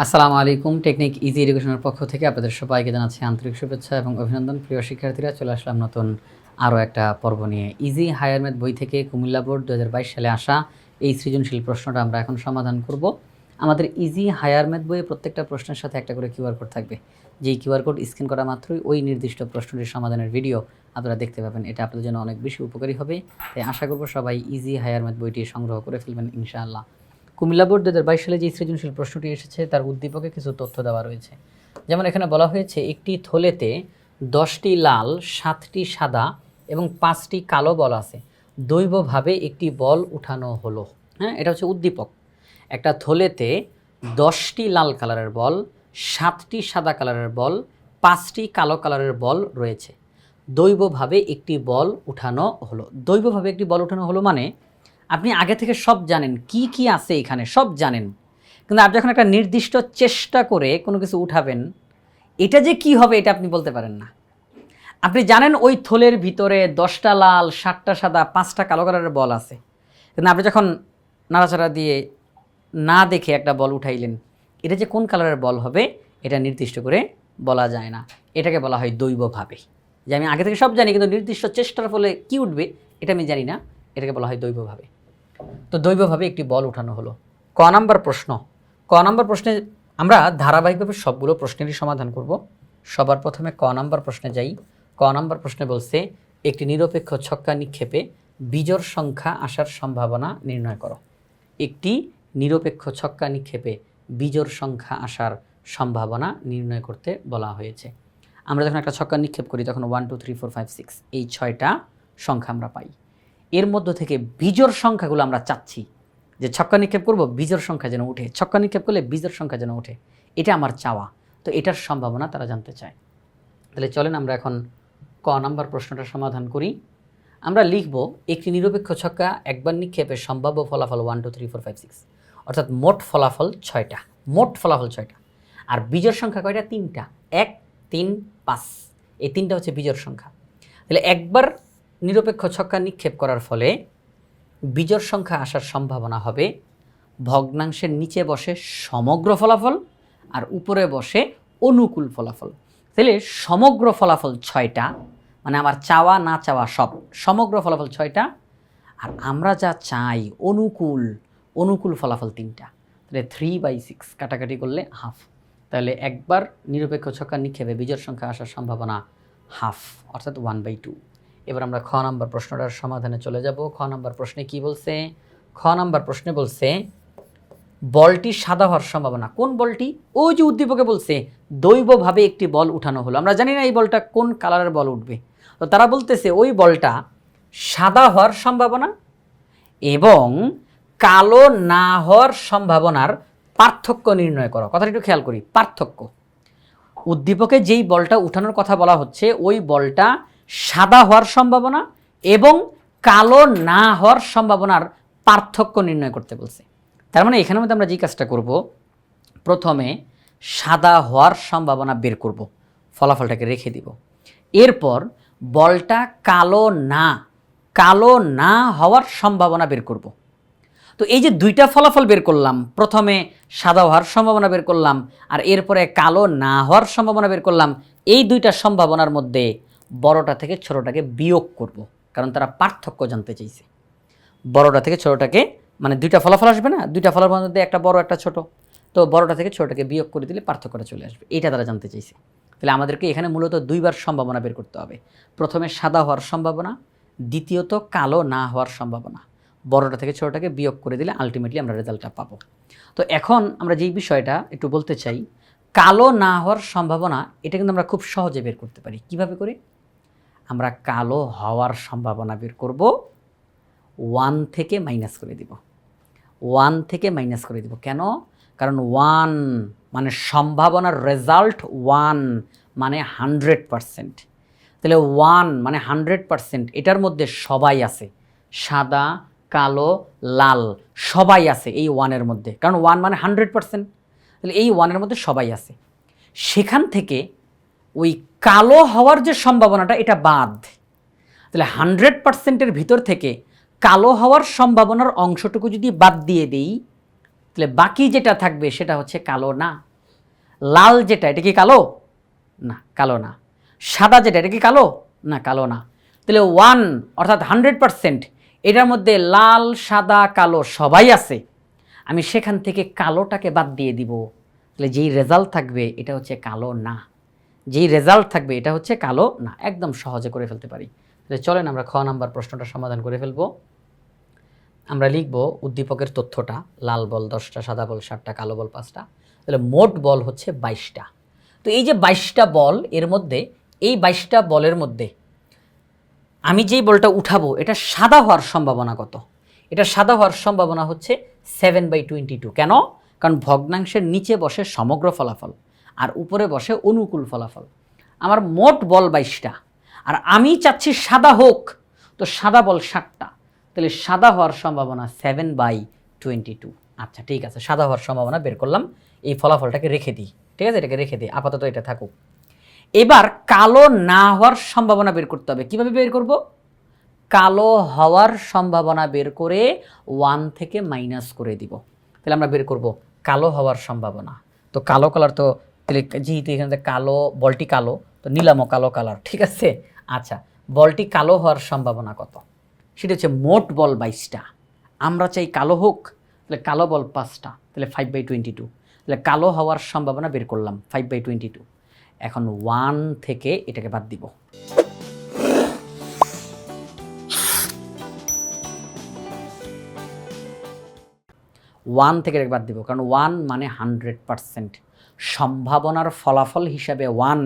আসসালামু আলাইকুম, technique easy এডুকেশনের পক্ষ থেকে আপনাদের সবাইকে জানাচ্ছি আন্তরিক শুভেচ্ছা এবং অভিনন্দন। প্রিয় শিক্ষার্থীরা, চলে আসলাম নতুন আরও একটা পর্ব নিয়ে। ইজি হায়ার ম্যাথ বই থেকে কুমিল্লা বোর্ড দু হাজার বাইশ সালে আসা এই সৃজনশীল প্রশ্নটা আমরা এখন সমাধান করব। আমাদের ইজি হায়ার ম্যাথ বইয়ে প্রত্যেকটা প্রশ্নের সাথে একটা করে কিউআর কোড থাকবে। যেই কিউআর কোড স্ক্যান করা মাত্রই ওই নির্দিষ্ট প্রশ্নটির সমাধানের ভিডিও আপনারা দেখতে পাবেন। এটা আপনাদের জন্য অনেক বেশি উপকারী হবে। তাই আশা করব সবাই ইজি হায়ার ম্যাথ বইটি সংগ্রহ করে ফেলবেন ইনশাআল্লাহ। কুমিল্লা বোর্ড দু হাজার বাইশ সালে যে সৃজনশীল প্রশ্নটি এসেছে, তার উদ্দীপকে কিছু তথ্য দেওয়া রয়েছে। যেমন এখানে বলা হয়েছে, একটি থলেতে দশটি লাল, সাতটি সাদা এবং পাঁচটি কালো বল আছে। দৈবভাবে একটি বল উঠানো হলো। হ্যাঁ এটা হচ্ছে উদ্দীপক। একটা থলেতে দশটি লাল কালারের বল, সাতটি সাদা কালারের বল, পাঁচটি কালো কালারের বল রয়েছে। দৈবভাবে একটি বল উঠানো হলো। দৈবভাবে একটি বল উঠানো হলো মানে আপনি আগে থেকে সব জানেন, কি কি আছে এখানে, সব জানেন। কিন্তু আপনি যখন একটা নির্দিষ্ট চেষ্টা করে কোনো কিছু উঠাবেন, এটা যে কি হবে এটা আপনি বলতে পারেন না। আপনি জানেন ওই থলের ভিতরে দশটা লাল, সাতটা সাদা, পাঁচটা কালো কালারের বল আছে। কিন্তু আপনি যখন নাড়াচাড়া দিয়ে না দেখে একটা বল উঠাইলেন, এটা যে কোন কালারের বল হবে এটা নির্দিষ্ট করে বলা যায় না। এটাকে বলা হয় দৈবভাবে। যে আমি আগে থেকে সব জানি, কিন্তু নির্দিষ্ট চেষ্টার ফলে কি উঠবে এটা আমি জানি না, এটাকে বলা হয় দৈবভাবে। তো দৈবভাবে একটি বল উঠানো হলো। ক নাম্বার প্রশ্ন। ক নাম্বার প্রশ্নে আমরা ধারাবাহিকভাবে সবগুলো প্রশ্নেরই সমাধান করব। সবার প্রথমে ক নাম্বার প্রশ্নে যাই। ক নাম্বার প্রশ্নে বলছে, একটি নিরপেক্ষ ছক্কা নিক্ষেপে বিজোড় সংখ্যা আসার সম্ভাবনা নির্ণয় করো। একটি নিরপেক্ষ ছক্কা নিক্ষেপে বিজোড় সংখ্যা আসার সম্ভাবনা নির্ণয় করতে বলা হয়েছে। আমরা যখন একটা ছক্কা নিক্ষেপ করি, তখন one two three four five six এই ছয়টা সংখ্যা আমরা পাই। এর মধ্য থেকে বীজর সংখ্যাগুলো আমরা চাচ্ছি যে ছক্কা নিক্ষেপ করব বীজর সংখ্যা যেন উঠে। ছক্কা নিক্ষেপ করলে বিজোড় সংখ্যা যেন ওঠে এটা আমার চাওয়া। তো এটার সম্ভাবনা তারা জানতে চায়। তাহলে চলেন আমরা এখন ক নাম্বার প্রশ্নটা সমাধান করি। আমরা লিখব, একটি নিরপেক্ষ ছক্কা একবার নিক্ষেপের সম্ভাব্য ফলাফল one two three four five six অর্থাৎ মোট ফলাফল ছয়টা। মোট ফলাফল ছয়টা। আর বিজোড় সংখ্যা কয়টা? তিনটা। এক, তিন, পাঁচ। এই তিনটা হচ্ছে বিজোড় সংখ্যা। তাহলে একবার নিরপেক্ষ ছক্কা নিক্ষেপ করার ফলে বিজোড় সংখ্যা আসার সম্ভাবনা হবে। ভগ্নাংশের নিচে বসে সমগ্র ফলাফল আর উপরে বসে অনুকূল ফলাফল। তাহলে সমগ্র ফলাফল ছয়টা মানে আমার চাওয়া না চাওয়া সব, সমগ্র ফলাফল ছয়টা আর আমরা যা চাই অনুকূল অনুকূল ফলাফল তিনটা। তাহলে থ্রি বাই সিক্স কাটাকাটি করলে হাফ তাহলে একবার নিরপেক্ষ ছক্কা নিক্ষেপে বিজোড় সংখ্যা আসার সম্ভাবনা হাফ অর্থাৎ ওয়ান বাই টু এবার আমরা খ নাম্বার প্রশ্নটার সমাধানে চলে যাব। খ নাম্বার প্রশ্নে কি বলছে? খ নাম্বার প্রশ্নে বলছে, বলটি সাদা হওয়ার সম্ভাবনা। কোন বলটি? ওই যে উদ্দীপকে বলছে, দৈবভাবে একটি বল উঠানো হলো। আমরা জানি না এই বলটা কোন কালারের বল উঠবে। তো তারা বলতেছে, ওই বলটা সাদা হওয়ার সম্ভাবনা এবং কালো না হওয়ার সম্ভাবনার পার্থক্য নির্ণয় করো। কথাটা একটু খেয়াল করি, পার্থক্য। উদ্দীপকে যেই বলটা উঠানোর কথা বলা হচ্ছে, ওই বলটা সাদা হওয়ার সম্ভাবনা এবং কালো না হওয়ার সম্ভাবনার পার্থক্য নির্ণয় করতে বলছে। তার মানে এখানের মধ্যে আমরা যে কাজটা করব, প্রথমে সাদা হওয়ার সম্ভাবনা বের করব, ফলাফলটাকে রেখে দিব। এরপর বলটা কালো না কালো না হওয়ার সম্ভাবনা বের করব। তো এই যে দুইটা ফলাফল বের করলাম, প্রথমে সাদা হওয়ার সম্ভাবনা বের করলাম, আর এরপরে কালো না হওয়ার সম্ভাবনা বের করলাম, এই দুইটা সম্ভাবনার মধ্যে বড়টা থেকে ছোটটাকে বিয়োগ করব, কারণ তারা পার্থক্য জানতে চাইছে। বড়টা থেকে ছোটটাকে মানে দুইটা ফলাফল আসবে না? দুইটা ফলাফলের মধ্যে একটা বড়, একটা ছোট। তো বড়টা থেকে ছোটটাকে বিয়োগ করে দিলে পার্থক্যটা চলে আসবে। এটা তারা জানতে চাইছে। তাহলে আমাদেরকে এখানে মূলত দুইবার সম্ভাবনা বের করতে হবে। প্রথমে সাদা হওয়ার সম্ভাবনা, দ্বিতীয়ত কালো না হওয়ার সম্ভাবনা। বড়টা থেকে ছোটটাকে বিয়োগ করে দিলে আলটিমেটলি আমরা রেজাল্টটা পাবো। তো এখন আমরা যেই বিষয়টা একটু বলতে চাই, কালো না হওয়ার সম্ভাবনা, এটা কিন্তু আমরা খুব সহজে বের করতে পারি। কীভাবে করে? আমরা কালো হওয়ার সম্ভাবনা বের করব। ওয়ান থেকে মাইনাস করে দিব। ওয়ান থেকে মাইনাস করে দিব কেন? কারণ ওয়ান মানে সম্ভাবনার রেজাল্ট ওয়ান মানে হান্ড্রেড পারসেন্ট তাহলে ওয়ান মানে হান্ড্রেড পারসেন্ট এটার মধ্যে সবাই আছে। সাদা, কালো, লাল, সবাই আছে এই ওয়ানের মধ্যে। কারণ ওয়ান মানে হান্ড্রেড পারসেন্ট তাহলে এই ওয়ানের মধ্যে সবাই আছে। সেখান থেকে ওই কালো হওয়ার যে সম্ভাবনাটা, এটা বাদ। তাহলে হান্ড্রেড পার্সেন্টের ভিতর থেকে কালো হওয়ার সম্ভাবনার অংশটুকু যদি বাদ দিয়ে দেই, তাহলে বাকি যেটা থাকবে সেটা হচ্ছে কালো না। লাল যেটা, এটা কি কালো? না কালো না। সাদা যেটা, এটা কি কালো? না কালো না। তাহলে ওয়ান, অর্থাৎ হান্ড্রেড পারসেন্ট, এটার মধ্যে লাল, সাদা, কালো সবাই আছে। আমি সেখান থেকে কালোটাকে বাদ দিয়ে দিব। তাহলে যেই রেজাল্ট থাকবে, এটা হচ্ছে কালো না। যেই রেজাল্ট থাকবে, এটা হচ্ছে কালো, না, একদম সহজে করে ফেলতে পারি। তাহলে চলেন আমরা খ নাম্বার প্রশ্নটা সমাধান করে ফেলব। আমরা লিখব উদ্দীপকের তথ্যটা, লাল বল দশটা, সাদা বল সাতটা, কালো বল পাঁচটা। তাহলে মোট বল হচ্ছে বাইশটা। তো এই যে বাইশটা বল, এর মধ্যে, এই বাইশটা বলের মধ্যে আমি যেই বলটা উঠাবো, এটা সাদা হওয়ার সম্ভাবনা কত? এটা সাদা হওয়ার সম্ভাবনা হচ্ছে সেভেন বাই টোয়েন্টি টু কেন? কারণ ভগ্নাংশের নিচে বসে সমগ্র ফলাফল। আর উপরে বসে অনুকূল ফলাফল। আমার মোট বল বাইশটা। আর আমি চাচ্ছি সাদা হোক, তো সাদা বল ষাটটা। তাহলে সাদা হওয়ার সম্ভাবনা সেভেন বাই টোয়েন্টি টু আচ্ছা ঠিক আছে, সাদা হওয়ার সম্ভাবনা বের করলাম। এই ফলাফলটাকে রেখে দিই, ঠিক আছে? এটাকে রেখে দিই, আপাতত এটা থাকুক। এবার কালো না হওয়ার সম্ভাবনা বের করতে হবে। কীভাবে বের করব? কালো হওয়ার সম্ভাবনা বের করে ওয়ান থেকে মাইনাস করে দিব। তাহলে আমরা বের করব কালো হওয়ার সম্ভাবনা। তো কালো কালার তো তাহলে যেহেতু এখানে কালো, বলটি কালো, তো নিলামও কালো কালার ঠিক আছে? আচ্ছা বলটি কালো হওয়ার সম্ভাবনা কত? সেটা হচ্ছে মোট বল বাইশটা। আমরা চাই কালো হোক, তাহলে কালো বল পাঁচটা, তাহলে ফাইভ বাই টোয়েন্টি টু তাহলে কালো হওয়ার সম্ভাবনা বের করলাম ফাইভ বাই টোয়েন্টি টু এখন ওয়ান থেকে এটাকে বাদ দিব। ওয়ান থেকে বাদ দিব, কারণ ওয়ান মানে হান্ড্রেড পারসেন্ট সম্ভাবনার ফলাফল হিসাবে ওয়ান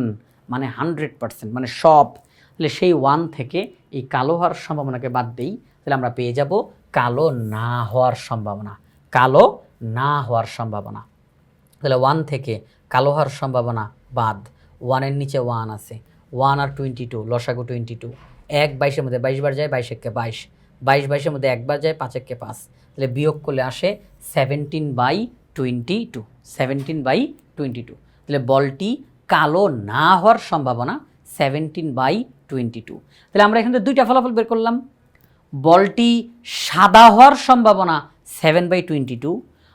মানে হান্ড্রেড পারসেন্ট মানে সব, তাহলে সেই ওয়ান থেকে এই কালো হওয়ার সম্ভাবনাকে বাদ দিই, তাহলে আমরা পেয়ে যাব কালো না হওয়ার সম্ভাবনা, কালো না হওয়ার সম্ভাবনা। তাহলে ওয়ান থেকে কালো হওয়ার সম্ভাবনা বাদ ওয়ানের নিচে ওয়ান আছে ওয়ান আর টোয়েন্টি টু লসাগু টোয়েন্টি টু এক বাইশের মধ্যে বাইশ বার যায়, বাইশ এককে বাইশ বাইশ বাইশের মধ্যে একবার যায়, পাঁচ এককে পাঁচ, তাহলে বিয়োগ করলে আসে seventeen by twenty two seventeen by twenty two তাহলে বলটি কালো না হওয়ার সম্ভাবনা সেভেন্টিন বাই টোয়েন্টি টু তাহলে আমরা এখান থেকে দুইটা ফলাফল বের করলাম। বলটি সাদা হওয়ার সম্ভাবনা সেভেন বাই টোয়েন্টি টু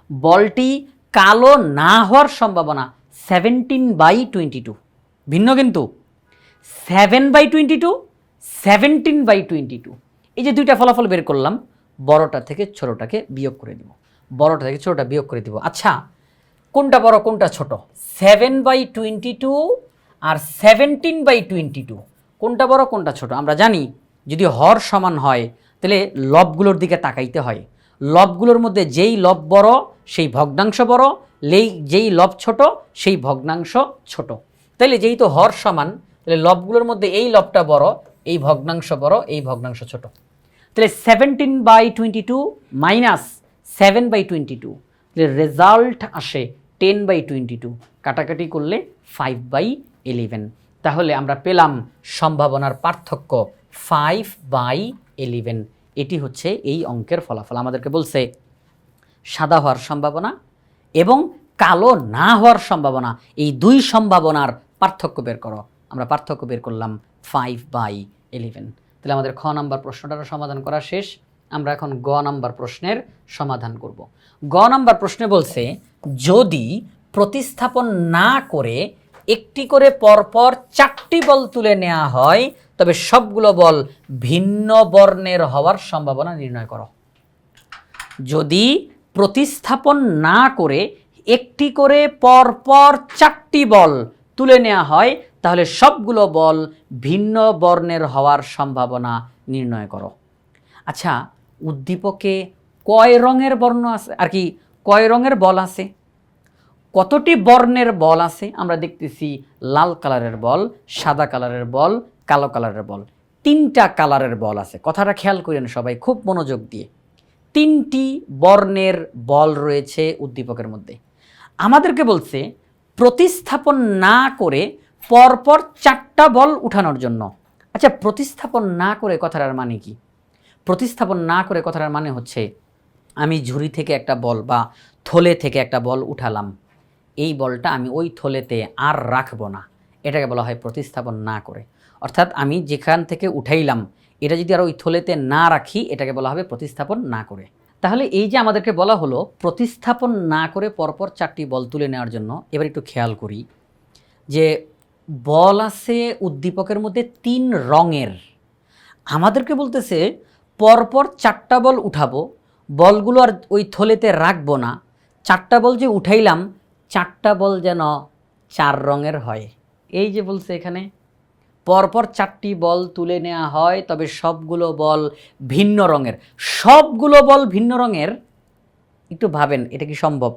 বলটি কালো না হওয়ার সম্ভাবনা সেভেন্টিন বাই টোয়েন্টি টু ভিন্ন কিন্তু। Seven by twenty two seventeen by twenty two এই যে দুইটা ফলাফল বের করলাম, বড়টা থেকে ছোটোটাকে বিয়োগ করে দিব। বড়টা থেকে ছোটোটা বিয়োগ করে দিব। আচ্ছা কোনটা বড়, কোনটা ছোট? সেভেন বাই টোয়েন্টি টু আর সেভেন্টিন বাই টোয়েন্টি টু কোনটা বড়, কোনটা ছোট? আমরা জানি, যদি হর সমান হয়, তাহলে লবগুলোর দিকে তাকাইতে হয়। লবগুলোর মধ্যে যেই লব বড়, সেই ভগ্নাংশ বড়, লেই, যেই লব ছোট, সেই ভগ্নাংশ ছোট। তাহলে যেহেতু হর সমান, তাহলে লবগুলোর মধ্যে এই লবটা বড়, এই ভগ্নাংশ বড়, এই ভগ্নাংশ ছোট। তাহলে seventeen by twenty two minus seven by twenty two result আসে টেন বাই টোয়েন্টি টু কাটাকাটি করলে ফাইভ বাই ইলেভেন তাহলে আমরা পেলাম সম্ভাবনার পার্থক্য ফাইভ বাই ইলেভেন এটি হচ্ছে এই অঙ্কের ফলাফল। আমাদেরকে বলছে, সাদা হওয়ার সম্ভাবনা এবং কালো না হওয়ার সম্ভাবনা। এই দুই সম্ভাবনার পার্থক্য বের করো। আমরা পার্থক্য বের করলাম ফাইভ বাই ইলেভেন তাহলে আমাদের খ নাম্বার প্রশ্নটারও সমাধান করা শেষ। আমরা এখন গ নাম্বার প্রশ্নের সমাধান করব। গ নাম্বার প্রশ্নে বলছে, যদি প্রতিস্থাপন না করে একটি করে পরপর চারটি বল তুলে নেওয়া হয়, তবে সবগুলো বল ভিন্ন বর্ণের হওয়ার সম্ভাবনা নির্ণয় করো। যদি প্রতিস্থাপন না করে একটি করে পরপর চারটি বল তুলে নেওয়া হয়, তাহলে সবগুলো বল ভিন্ন বর্ণের হওয়ার সম্ভাবনা নির্ণয় করো। আচ্ছা উদ্দীপকে কয় রঙের বর্ণ আছে? আর কি, কয় রঙের বল আছে? কতটি বর্ণের বল আছে? আমরা দেখতেছি লাল কালারের বল, সাদা কালারের বল, কালো কালারের বল। তিনটা কালারের বল আছে। কথাটা খেয়াল করেন সবাই, খুব মনোযোগ দিয়ে। তিনটি বর্ণের বল রয়েছে উদ্দীপকের মধ্যে। আমাদেরকে বলছে, প্রতিস্থাপন না করে পরপর চারটা বল উঠানোর জন্য। আচ্ছা প্রতিস্থাপন না করে কথাটার মানে কি? প্রতিস্থাপন না করে কথাটার মানে হচ্ছে, আমি ঝুড়ি থেকে একটা বল বা থলে থেকে একটা বল উঠালাম। এই বলটা আমি ওই থলেতে আর রাখব না। এটাকে বলা হয় প্রতিস্থাপন না করে। অর্থাৎ আমি যেখান থেকে উঠাইলাম, এটা যদি আর ওই থলেতে না রাখি, এটাকে বলা হবে প্রতিস্থাপন না করে। তাহলে এই যে আমাদেরকে বলা হলো, প্রতিস্থাপন না করে পরপর চারটি বল তুলে নেওয়ার জন্য এবার একটু খেয়াল করি, যে বল আছে উদ্দীপকের মধ্যে তিন রঙের। আমাদেরকে বলতেছে পরপর চারটা বল উঠাবো, বলগুলো আর ওই থলেতে রাখব না। চারটা বল যে উঠাইলাম, চারটা বল যেন চার রঙের হয়। এই যে বলছে এখানে, পরপর চারটি বল তুলে নেওয়া হয়, তবে সবগুলো বল ভিন্ন রঙের। সবগুলো বল ভিন্ন রঙের? একটু ভাবেন, এটা কি সম্ভব?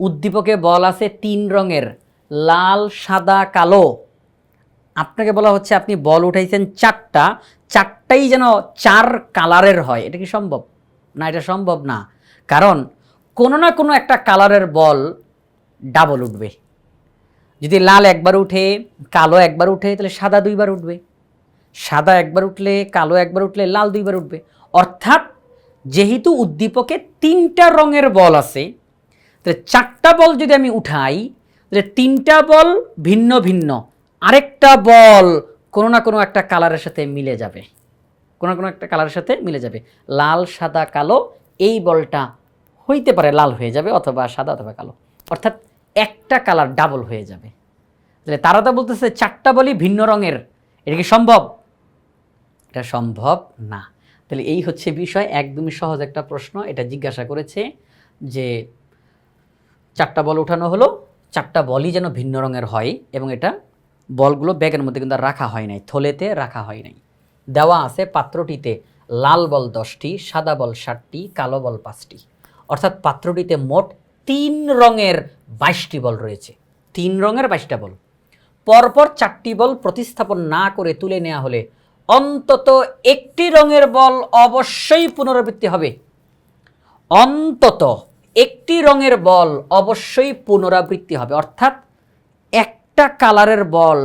উদ্দীপকে বল আছে তিন রঙের, লাল, সাদা, কালো। আপনাকে বলা হচ্ছে আপনি বল উঠাইছেন চারটা, চারটাই যেন চার কালারের হয়। এটা কি সম্ভব? না, এটা সম্ভব না। কারণ কোনো না কোনো একটা কালারের বল ডাবল উঠবে। যদি লাল একবার উঠে, কালো একবার উঠে, তাহলে সাদা দুইবার উঠবে। সাদা একবার উঠলে, কালো একবার উঠলে, লাল দুইবার উঠবে। অর্থাৎ যেহেতু উদ্দীপকে তিনটা রঙের বল আছে, তাহলে চারটা বল যদি আমি উঠাই, তাহলে তিনটা বল ভিন্ন ভিন্ন। আরেকটা বল কোনো না কোনো একটা কালারের সাথে মিলে যাবে। কোনো না কোনো একটা কালারের সাথে মিলে যাবে। লাল, সাদা, কালো, এই বলটা হইতে পারে লাল হয়ে যাবে অথবা সাদা অথবা কালো। অর্থাৎ একটা কালার ডাবল হয়ে যাবে। তাহলে তারা তো বলতেছে চারটা বলই ভিন্ন রঙের। এটা কি সম্ভব? এটা সম্ভব না। তাহলে এই হচ্ছে বিষয়, একদমই সহজ একটা প্রশ্ন। এটা জিজ্ঞাসা করেছে যে চারটা বল উঠানো হলো, চারটা বলই যেন ভিন্ন রঙের হয় এবং এটা বলগুলো ব্যাগের মধ্যে কিন্তু রাখা হয় নাই, থলেতে রাখা হয় নাই। দেওয়া আছে পাত্রটিতে লাল বল দশটি, সাদা বল ষাটটি, কালো বল পাঁচটি। অর্থাৎ পাত্রটিতে মোট তিন রঙের বাইশটি বল রয়েছে। তিন রঙের বাইশটা বল। পরপর চারটি বল প্রতিস্থাপন না করে তুলে নেওয়া হলে অন্তত একটি রঙের বল অবশ্যই পুনরাবৃত্তি হবে। অন্তত একটি রঙের বল অবশ্যই পুনরাবৃত্তি হবে। অর্থাৎ একটা কালারের বল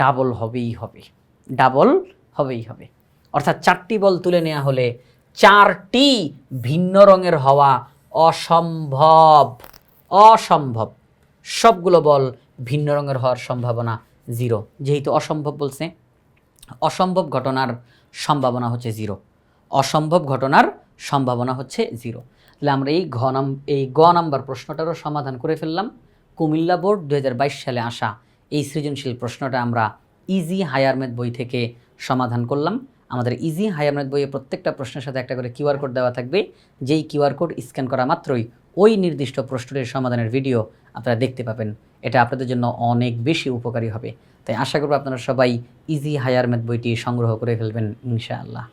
ডাবল হবেই হবে। ডাবল হবেই হবে। অর্থাৎ চারটি বল তুলে নেওয়া হলে চারটি ভিন্ন রঙের হওয়া অসম্ভব। অসম্ভব। সবগুলো বল ভিন্ন রঙের হওয়ার সম্ভাবনা জিরো। যেহেতু অসম্ভব বলছে, অসম্ভব ঘটনার সম্ভাবনা হচ্ছে জিরো। অসম্ভব ঘটনার সম্ভাবনা হচ্ছে জিরো। তাহলে আমরা এই ঘ নাম, এই গ নাম্বার প্রশ্নটারও সমাধান করে ফেললাম। কুমিল্লা বোর্ড দু হাজার বাইশ সালে আসা এই সৃজনশীল প্রশ্নটা আমরা ইজি হায়ারমেদ বই থেকে সমাধান করলাম। আমাদের ইজি হায়ারমেদ বইয়ে প্রত্যেকটা প্রশ্নের সাথে একটা করে কিউআর কোড দেওয়া থাকবে। যেই কিউআর কোড স্ক্যান করা মাত্রই ওই নির্দিষ্ট প্রশ্নের সমাধানের ভিডিও আপনারা দেখতে পাবেন। এটা আপনাদের জন্য অনেক বেশি উপকারী হবে। তাই আশা করব আপনারা সবাই ইজি হায়ারমেদ বইটি সংগ্রহ করে ফেলবেন, ইনশাআল্লাহ।